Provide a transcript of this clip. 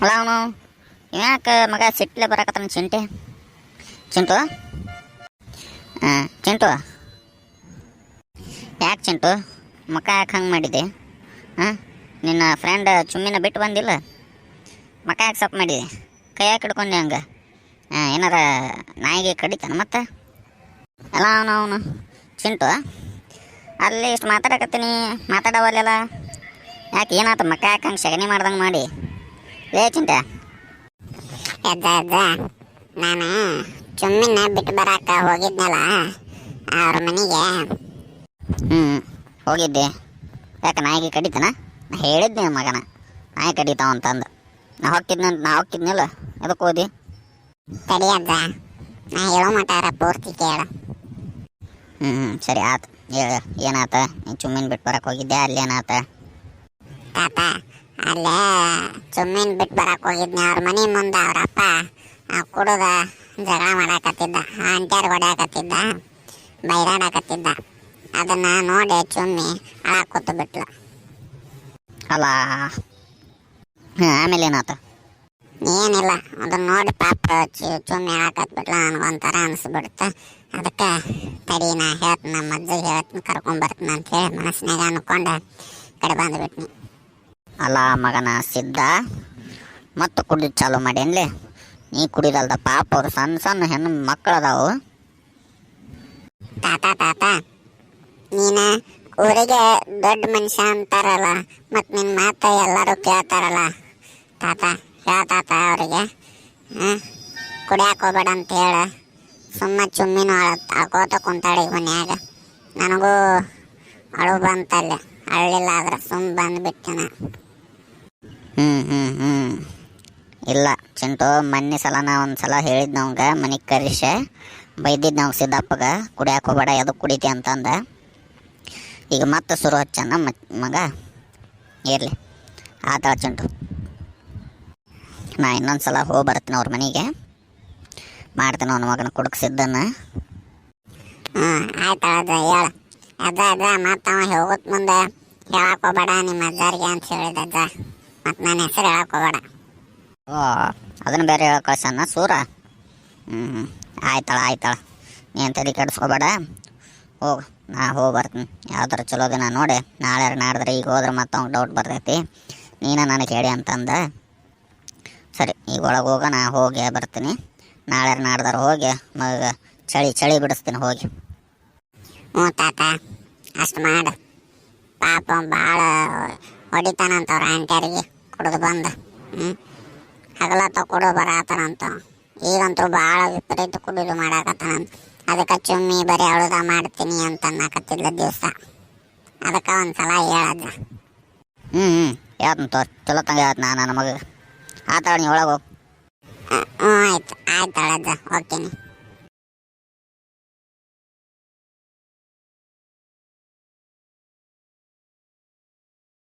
ಅಲ್ಲ ಅವನು ಯಾಕೆ ಮಗ ಸಿಟ್ಲೆ ಬರಕತ್ತಾನ ಚಿಂಟೆ? ಚಿಂಟು? ಹಾಂ ಚಿಂಟು? ಯಾಕೆ ಚಿಂಟು? ಮಕ ಯಾಕೆ ಹಂಗೆ ಮಾಡಿದೆ? ಹಾಂ ನಿನ್ನ ಫ್ರೆಂಡ್ ಚುಮ್ಮಿನ ಬಿಟ್ಟು ಬಂದಿಲ್ಲ? ಮಕ ಯಾಕೆ ಸಪ್ ಮಾಡಿದೆ? ಕೈ ಯಾಕೆ ಹಿಡ್ಕೊಂಡೆ ಹಂಗೆ? ಹಾಂ ಏನಾರ ನಾಯಿಗೆ ಕಡಿತಾನ ಮತ್ತೆ? ಅಲ್ಲ ಅವನು ಅವನು. ಚಿಂಟು, ಅಲ್ಲಿ ಇಷ್ಟು ಮಾತಾಡಕತ್ತೀನಿ ಮಾತಾಡವಲ್ಲ ಯಾಕೆ ಏನಾಯ್ತು ಮಕ್ಕ ಯಾಕೆ ಸಗಣಿ ಮಾಡ್ದಂಗೆ ಮಾಡಿ? ಲೇ ಅದ ಎದ್ದ ಎದ್ದ. ನಾನು ಚುಮ್ಮಿನ ಬಿಟ್ಟು ಬರಾಕ ಹೋಗಿದ್ನಲ್ಲ ಅವ್ರ ಮನೆಗೆ. ಹ್ಞೂ ಹೋಗಿದ್ದೆ. ಯಾಕೆ ನಾಯಿಗೆ ಕಡಿತನ? ನಾ ಹೇಳಿದ್ದೆ ಮಗನ. ನಾಯಿ ಕಡಿತಾವ ಅಂತಂದು. ನಾ ಹೋಗ್ತಿದ್ನಂತ ನಾ ಹೋಗ್ತಿದ್ನಲ್ಲ ಅದಕ್ಕೆ ಓದಿ ಹೋದಿ ಅದ ನಾ ಹೇಳೋ ಮಾತಾರ ಪೂರ್ತಿ ಕೇಳ. ಹ್ಞೂ ಸರಿ ಆತ. ಹೇಳ ಏನಾತ? ನೀನು ಚುಮ್ಮಿನ ಬಿಟ್ಟು ಬರಕ್ಕೆ ಹೋಗಿದ್ದೆ ಅಲ್ಲಿ ಏನಾತ? ತಾತ ಅಲ್ಲೇ ಚುಮ್ಮಿನ ಬಿಟ್ಟು ಬರಕ ಹೋಗಿದ್ನಿ ಅವ್ರ ಮನೆ ಮುಂದೆ ಅವ್ರ ಅಪ್ಪ ಆ ಕುಡುದ ಜಗಳ ಮಾಡಾಕತ್ತಿದ್ದ ಅಂಟ್ಯಾರು ಹೊಡ್ಯಾಕತ್ತಿದ್ದ ಬೈರಾಡಾಕತ್ತಿದ್ದ. ಅದನ್ನ ನೋಡಿ ಚುಮ್ಮಿ ಅಳಾಕ್ ಕೂತು ಬಿಟ್ಲು. ಅಲ್ಲ ಆಮೇಲೆ ಏನಾತ ಏನಿಲ್ಲ ಅದನ್ನ ನೋಡಿ ಪಾಪ ಚುಮ್ಮಿ ಚುಮ್ಮಿ ಹಾಕತ್ಬಿಟ್ಲ ನನಗೊಂಥರ ಅನಿಸ್ಬಿಡ್ತ. ಅದಕ್ಕೆ ತಡಿ ನಾ ಹೇಳ್ತೀನಿ ನಮ್ಮ ಅಜ್ಜಿಗೆ ಹೇಳ್ತೀನಿ ಕರ್ಕೊಂಬರ್ತೀನಿ ಅಂತೇಳಿ ಮನಸ್ಸಿನಾಗ ಅನ್ಕೊಂಡು ಕಡೆ ಬಂದ್ಬಿಟ್ನಿ. ಅಲ್ಲ ಮಗನ ಸಿದ್ಧ. ಮತ್ತು ಕುಡಿದು ಚಾಲು ಮಾಡೇನ್ಲೆ ನೀ ಕುಡಿದಲ್ದ ಪಾಪ ಅವ್ರು ಸಣ್ಣ ಸಣ್ಣ ಹೆಣ್ಣು ಮಕ್ಕಳು ಅದಾವು. ತಾತ ತಾತ, ನೀನ ಊರಿಗೆ ದೊಡ್ಡ ಮನುಷ್ಯ ಅಂತಾರಲ್ಲ, ಮತ್ತು ನಿನ್ನ ಮಾತ ಎಲ್ಲರೂ ಕೇಳ್ತಾರಲ್ಲ. ತಾತ, ಹೇಳ ತಾತ ಅವರಿಗೆ ಕುಡಿಯಾಕ ಹೋಗ್ಬೇಡ ಅಂತ ಹೇಳ. ಸುಮ್ಮ ಚುಮ್ಮಿನೂ ಅಳ ಕುಂತಾಳೆ ಮನ್ಯಾಗ. ನನಗೂ ಅಳು ಬಂತಲ್ಲ, ಅಳ್ಳಿಲ್ಲ ಆದ್ರೆ ಸುಮ್ಮ ಬಂದುಬಿಟ್ಟೆ ಹ್ಞೂ ಹ್ಞೂ ಇಲ್ಲ, ಚಿಂಟು, ಮೊನ್ನೆ ಸಲ ನಾ ಒಂದು ಸಲ ಹೇಳಿದ್ ನವಂಗ ಮನೆಗೆ ಕರಿಸ ಬೈದಿದ್ದು ನಾವು ಸಿದ್ದಪ್ಪಗ, ಕುಡಿಯಾಕ ಹೋಗ್ಬೇಡ ಎದಕ್ಕೆ ಕುಡಿತಿ ಅಂತಂದ. ಈಗ ಮತ್ತೆ ಶುರು ಹಚ್ಚನ ಮಗ? ಇರಲಿ. ಆತ ಚಿಂಟು. ನಾ ಇನ್ನೊಂದು ಸಲ ಹೋಗಿ ಬರ್ತೀನಿ ಅವ್ರ ಮನೆಗೆ. ಮಾಡ್ತೀನಿ ಅವ್ನ ಮಗನ ಕುಡುಕ್ ಸಿದ್ದನ್ನ. ಹ್ಞೂ ಆಯ್ತು ಅದ ಹೇಳ. ಅದ ಅದ ಮತ್ತು ಅವ ಮುಂದೆ. ಹೇಳಕ್ಕೆ ಹೋಗ್ಬೇಡ ನಿಮ್ಮ ಅಜ್ಜಾರಿಗೆ ಅಂತ ಹೇಳಿದ ಮತ್ತು ನನ್ನ ಹೆಸರು ಹೇಳಕ್ ಹೋಗೋಣ ಓ ಅದನ್ನು ಬೇರೆ ಹೇಳೋ ಕಳ್ಸಣ್ಣ ಸೂರ? ಹ್ಞೂ ಆಯ್ತಾಳ ಆಯ್ತಾಳ. ನೀನು ತಲೆ ಕೆಡಿಸ್ಕೋಬೇಡ. ಹೋಗು ನಾ ಹೋಗಿ ಬರ್ತೀನಿ. ಯಾವ್ದಾರ ಚಲೋ ದಿನ ನೋಡಿ. ನಾಳೆ ನಾಡಿದ್ರೆ ಈಗ ಹೋದ್ರೆ ಮತ್ತೆ ಅವ್ನಿಗೆ ಡೌಟ್ ಬರ್ತೈತಿ. ನೀನು ನನಗೆ ಹೇಳಿ ಅಂತಂದ. ಸರಿ ಈಗ ಒಳಗೆ ಹೋಗ ನಾ ಹೋಗಿ ಬರ್ತೀನಿ. ನಾಳೆ ನಾಡ್ದಾರ ಹೋಗಿ ಮಗ ಚಳಿ ಚಳಿ ಬಿಡಿಸ್ತೀನಿ ಹೋಗಿ. ಹ್ಞೂ ತಾತ ಅಷ್ಟು ಮಾಡು. ಪಾಪ ಭಾಳ ಹೊಡಿತಾನಂತವ್ರ ಆಂಟಿಯರಿಗೆ. ಕುಡಿದು ಬಂದು. ಹ್ಞೂ ಹಗಲತ್ತ ಕುಡಿದು ಬರತ್ತಾನಂತ ಈಗಂತೂ ಭಾಳ ವಿಪರೀತ ಕುಡಿದು ಮಾಡಾಕತ್ತಾನಂತ. ಅದಕ್ಕೆ ಚುಮ್ಮಿ ಬರೀ ಅಳುದ ಮಾಡ್ತೀನಿ ಅಂತ ಅನ್ನಕತ್ತಿದ್ಲ ದಿವಸ. ಅದಕ್ಕೆ ಒಂದು ಸಲ ಹೇಳದ ಹ್ಞೂ ಹ್ಞೂ ಯಾವ್ದು ತೋ? ಚಲೋ ತಂಗ ಯಾವ್ದು ನಾನು ನನ್ನ ಮಗ ಆತಾಳ ನೀ ಒಳಗೆ ಹೋಗಿ. ಹ್ಞೂ ಆಯ್ತು. ಆಯ್ತು ಅಳದ ಹೋಗ್ತೀನಿ